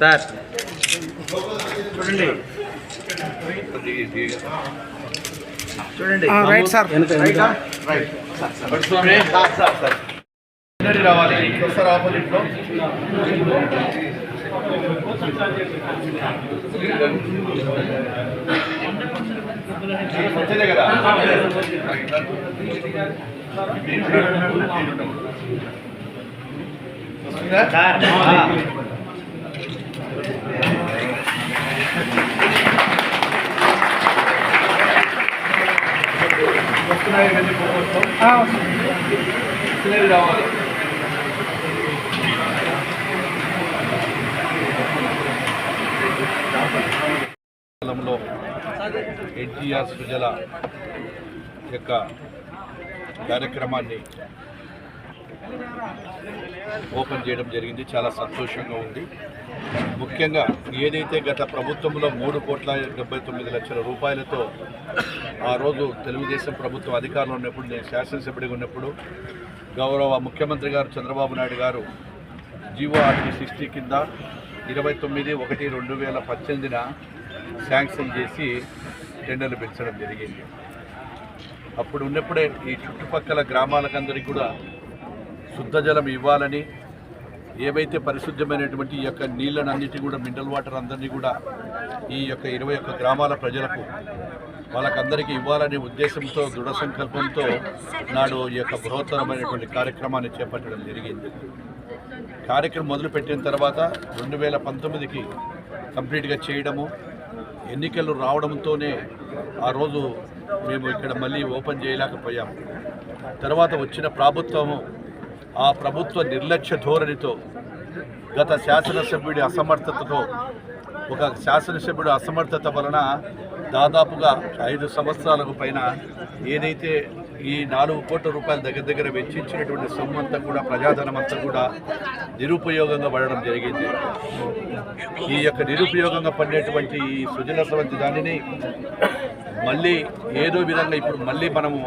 Sir చూడండి. Right sir రావాలి ఒకసారి ఆపోజిట్లో వచ్చేదే కదా? వస్తున్నాయి ఫోటోస్ వస్తున్నాయి రావాలి ఎన్టీఆర్ సృజల యొక్క కార్యక్రమాన్ని ఓపెన్ చేయడం జరిగింది. చాలా సంతోషంగా ఉంది. ముఖ్యంగా ఏదైతే గత ప్రభుత్వంలో మూడు కోట్ల డెబ్బై తొమ్మిది లక్షల రూపాయలతో ఆ రోజు తెలుగుదేశం ప్రభుత్వం అధికారంలో ఉన్నప్పుడు నేను శాసనసభ్యుడిగా ఉన్నప్పుడు గౌరవ ముఖ్యమంత్రి గారు చంద్రబాబు నాయుడు గారు జీవోఆర్టీ సిక్స్టీ కింద ఇరవై తొమ్మిది ఒకటి రెండు వేల పద్దెనిమిదిన శాంక్షన్ చేసి టెండర్లు పెంచడం జరిగింది. అప్పుడు ఉన్నప్పుడే ఈ చుట్టుపక్కల గ్రామాలకందరికీ కూడా శుద్ధ జలం ఇవ్వాలని ఏవైతే పరిశుద్ధమైనటువంటి ఈ యొక్క నీళ్ళను అన్నిటి కూడా మినరల్ వాటర్ అందరినీ కూడా ఈ యొక్క ఇరవై ఒక్క గ్రామాల ప్రజలకు వాళ్ళకందరికీ ఇవ్వాలనే ఉద్దేశంతో దృఢ సంకల్పంతో నాడు ఈ యొక్క బృహత్తరమైనటువంటి కార్యక్రమాన్ని చేపట్టడం జరిగింది. కార్యక్రమం మొదలుపెట్టిన తర్వాత రెండు వేల పంతొమ్మిదికి కంప్లీట్గా చేయడము ఎన్నికలు రావడంతోనే ఆ రోజు మేము ఇక్కడ మళ్ళీ ఓపెన్ చేయలేకపోయాము తర్వాత వచ్చిన ప్రభుత్వము ఆ ప్రభుత్వ నిర్లక్ష్య ధోరణితో గత శాసనసభ్యుడి అసమర్థతతో ఒక శాసనసభ్యుడి అసమర్థత వలన దాదాపుగా ఐదు సంవత్సరాలకు పైన ఏదైతే ఈ నాలుగు కోట్ల రూపాయల దగ్గర దగ్గర వెచ్చించినటువంటి సొమ్ము అంతా కూడా ప్రజాధనం అంతా కూడా నిరుపయోగంగా పడడం జరిగింది. ఈ యొక్క నిరుపయోగంగా పడినటువంటి ఈ సుజలసవంతి దానిని మళ్ళీ ఏదో విధంగా ఇప్పుడు మళ్ళీ మనము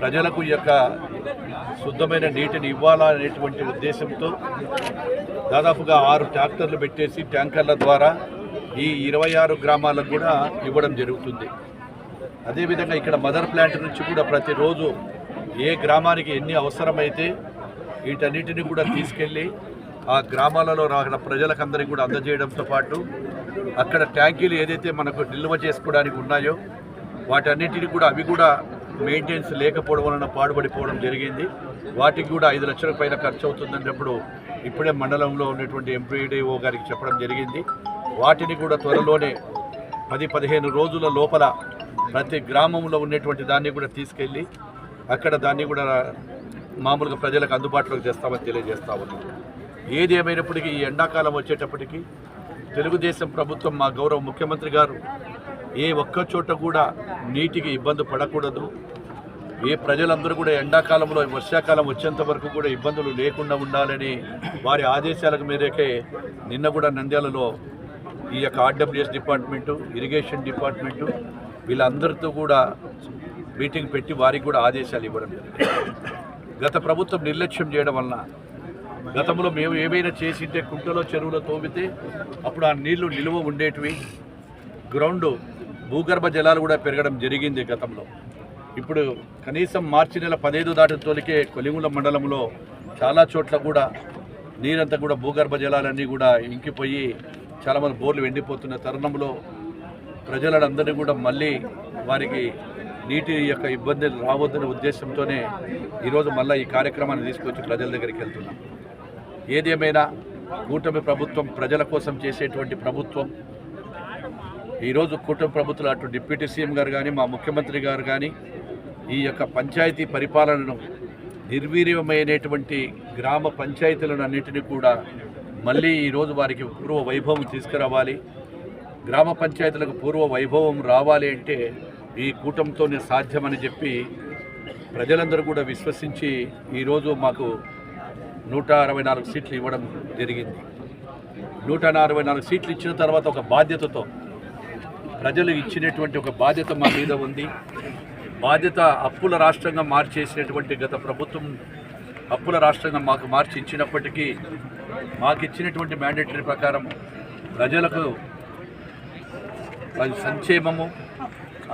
ప్రజలకు ఈ యొక్క శుద్ధమైన నీటిని ఇవ్వాలా అనేటువంటి ఉద్దేశంతో దాదాపుగా ఆరు ట్రాక్టర్లు పెట్టేసి ట్యాంకర్ల ద్వారా ఈ ఇరవై ఆరు గ్రామాలకు కూడా ఇవ్వడం జరుగుతుంది. అదేవిధంగా ఇక్కడ మదర్ ప్లాంట్ నుంచి కూడా ప్రతిరోజు ఏ గ్రామానికి ఎన్ని అవసరమైతే వీటన్నిటిని కూడా తీసుకెళ్ళి ఆ గ్రామాలలో రాగిన ప్రజలకందరికీ కూడా అందజేయడంతో పాటు అక్కడ ట్యాంకీలు ఏదైతే మనకు నిల్వ చేసుకోవడానికి ఉన్నాయో వాటన్నిటిని కూడా అవి కూడా మెయింటెనెన్స్ లేకపోవడం వలన పాడుపడిపోవడం జరిగింది. వాటికి కూడా ఐదు లక్షల పైన ఖర్చు అవుతుందన్నప్పుడు ఇప్పుడే మండలంలో ఉన్నటువంటి ఎంపీడీఓ గారికి చెప్పడం జరిగింది. వాటిని కూడా త్వరలోనే పది పదిహేను రోజుల లోపల ప్రతి గ్రామంలో ఉన్నటువంటి దాన్ని కూడా తీసుకెళ్ళి అక్కడ దాన్ని కూడా మామూలుగా ప్రజలకు అందుబాటులోకి తెస్తామని తెలియజేస్తా ఉన్నాం. ఏది ఏమైనప్పటికీ ఈ ఎండాకాలం వచ్చేటప్పటికీ తెలుగుదేశం ప్రభుత్వం మా గౌరవ ముఖ్యమంత్రి గారు ఏ ఒక్క చోట కూడా నీటికి ఇబ్బంది పడకూడదు. ఏ ప్రజలందరూ కూడా ఎండాకాలంలో వర్షాకాలం వచ్చేంత వరకు కూడా ఇబ్బందులు లేకుండా ఉండాలని వారి ఆదేశాలకు మేరకే నిన్న కూడా నంద్యాలలో ఈ యొక్క ఆర్డబ్ల్యూఎస్ డిపార్ట్మెంటు ఇరిగేషన్ డిపార్ట్మెంటు వీళ్ళందరితో కూడా మీటింగ్ పెట్టి వారికి కూడా ఆదేశాలు ఇవ్వడం జరిగింది. గత ప్రభుత్వం నిర్లక్ష్యం చేయడం వలన గతంలో మేము ఏమైనా చేసింటే కుంటలో చెరువులో తోమితే అప్పుడు ఆ నీళ్ళు నిలువ ఉండేటివి. గ్రౌండ్ భూగర్భ జలాలు కూడా పెరగడం జరిగింది గతంలో. ఇప్పుడు కనీసం మార్చి నెల పదహైదు దాటిన తోలికే కొలిముల మండలంలో చాలా చోట్ల కూడా నీరంతా కూడా భూగర్భ జలాలన్నీ కూడా ఇంకిపోయి చాలామంది బోర్లు ఎండిపోతున్న తరుణంలో ప్రజలందరినీ కూడా మళ్ళీ వారికి నీటి యొక్క ఇబ్బందులు రావద్దనే ఉద్దేశంతోనే ఈరోజు మళ్ళీ ఈ కార్యక్రమాన్ని తీసుకొచ్చి ప్రజల దగ్గరికి వెళ్తున్నాం. ఏది ఏమైనా కూటమి ప్రభుత్వం ప్రజల కోసం చేసేటువంటి ప్రభుత్వం ఈరోజు కూటమి ప్రభుత్వం అటు డిప్యూటీ సీఎం గారు కానీ మా ముఖ్యమంత్రి గారు కానీ ఈ యొక్క పంచాయతీ పరిపాలనను నిర్వీర్యమైనటువంటి గ్రామ పంచాయతీలను అన్నింటినీ కూడా మళ్ళీ ఈరోజు వారికి పూర్వ వైభవం తీసుకురావాలి. గ్రామ పంచాయతీలకు పూర్వ వైభవం రావాలి అంటే ఈ కూటమితోనే సాధ్యమని చెప్పి ప్రజలందరూ కూడా విశ్వసించి ఈరోజు మాకు నూట అరవై నాలుగు సీట్లు ఇవ్వడం జరిగింది. నూట అరవై నాలుగు సీట్లు ఇచ్చిన తర్వాత ఒక బాధ్యతతో ప్రజలు ఇచ్చినటువంటి ఒక బాధ్యత మా మీద ఉంది. బాధ్యత అప్పుల రాష్ట్రంగా మార్చేసినటువంటి గత ప్రభుత్వం అప్పుల రాష్ట్రంగా మాకు మార్చి ఇచ్చినప్పటికీ మాకు ఇచ్చినటువంటి మ్యాండేటరీ ప్రకారం ప్రజలకు వారి సంక్షేమము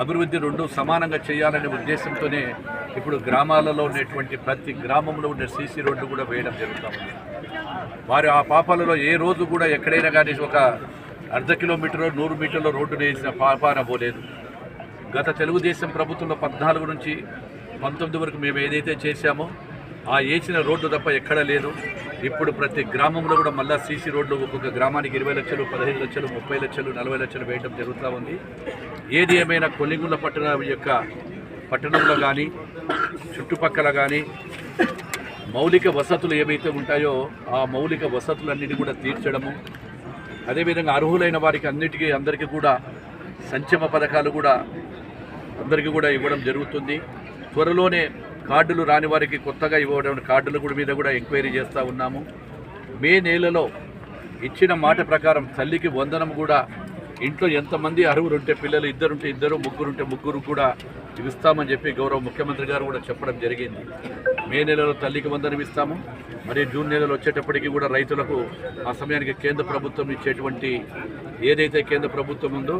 అభివృద్ధి రెండు సమానంగా చేయాలనే ఉద్దేశంతోనే ఇప్పుడు గ్రామాలలో ఉన్నటువంటి ప్రతి గ్రామంలో ఉండే సీసీ రోడ్డు కూడా వేయడం జరుగుతూ ఉంది ఆ పాపాలలో ఏ రోజు కూడా ఎక్కడైనా కానీ ఒక అర్ధ కిలోమీటర్ నూరు మీటర్ల రోడ్డు వేసిన పాపాన పోలేదు. గత తెలుగుదేశం ప్రభుత్వంలో పద్నాలుగు నుంచి పంతొమ్మిది వరకు మేము ఏదైతే చేశామో ఆ వేసిన రోడ్డు తప్ప ఎక్కడ లేదు. ఇప్పుడు ప్రతి గ్రామంలో కూడా మళ్ళా సీసీ రోడ్లు ఒక్కొక్క గ్రామానికి ఇరవై లక్షలు పదహైదు లక్షలు ముప్పై లక్షలు నలభై లక్షలు వేయడం జరుగుతూ ఉంది. ఏది ఏమైనా కొల్లిగుండ్ల పట్టణం యొక్క పట్టణంలో కానీ చుట్టుపక్కల కానీ మౌలిక వసతులు ఏవైతే ఉంటాయో ఆ మౌలిక వసతులన్నిటి కూడా తీర్చడము. అదేవిధంగా అర్హులైన వారికి అన్నిటికీ అందరికీ కూడా సంక్షేమ పథకాలు కూడా అందరికీ కూడా ఇవ్వడం జరుగుతుంది. త్వరలోనే కార్డులు రాని వారికి కొత్తగా ఇవ్వడం కార్డుల కూడా మీద కూడా ఎంక్వైరీ చేస్తూ ఉన్నాము. మే నెలలో ఇచ్చిన మాట ప్రకారం తల్లికి వందనం కూడా ఇంట్లో ఎంతమంది అరువురు ఉంటే పిల్లలు ఇద్దరుంటే ఇద్దరు ముగ్గురుంటే ముగ్గురు కూడా ఇస్తామని చెప్పి గౌరవ ముఖ్యమంత్రి గారు కూడా చెప్పడం జరిగింది. మే నెలలో తల్లికి వందనం ఇస్తాము. మరి జూన్ నెలలో వచ్చేటప్పటికి కూడా రైతులకు ఆ సమయానికి కేంద్ర ప్రభుత్వం ఇచ్చేటువంటి ఏదైతే కేంద్ర ప్రభుత్వం ఉందో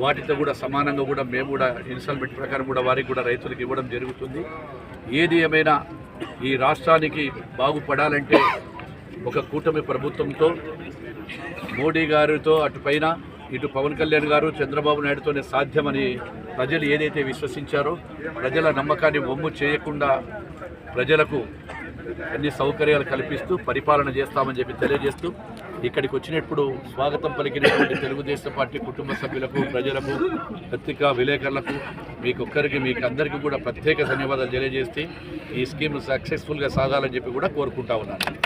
వాటితో కూడా సమానంగా కూడా మేము కూడా ఇన్స్టాల్మెంట్ ప్రకారం కూడా వారికి కూడా రైతులకు ఇవ్వడం జరుగుతుంది. ఏది ఏమైనా ఈ రాష్ట్రానికి బాగుపడాలంటే ఒక కూటమి ప్రభుత్వంతో మోడీ గారితో అటు పైన ఇటు పవన్ కళ్యాణ్ గారు చంద్రబాబు నాయుడుతోనే సాధ్యమని ప్రజలు ఏదైతే విశ్వసించారో ప్రజల నమ్మకాన్ని ఒమ్ము చేయకుండా ప్రజలకు అన్ని సౌకర్యాలు కల్పిస్తూ పరిపాలన చేస్తామని చెప్పి తెలియజేస్తూ ఇక్కడికి వచ్చినప్పుడు స్వాగతం పలికినటువంటి తెలుగుదేశం పార్టీ కుటుంబ సభ్యులకు ప్రజలకు పత్రికా విలేకరులకు మీకు ఒక్కరికి మీకు అందరికీ కూడా ప్రత్యేక ధన్యవాదాలు తెలియజేస్తే ఈ స్కీమ్ సక్సెస్ఫుల్గా సాగాలని చెప్పి కూడా కోరుకుంటా ఉన్నాను.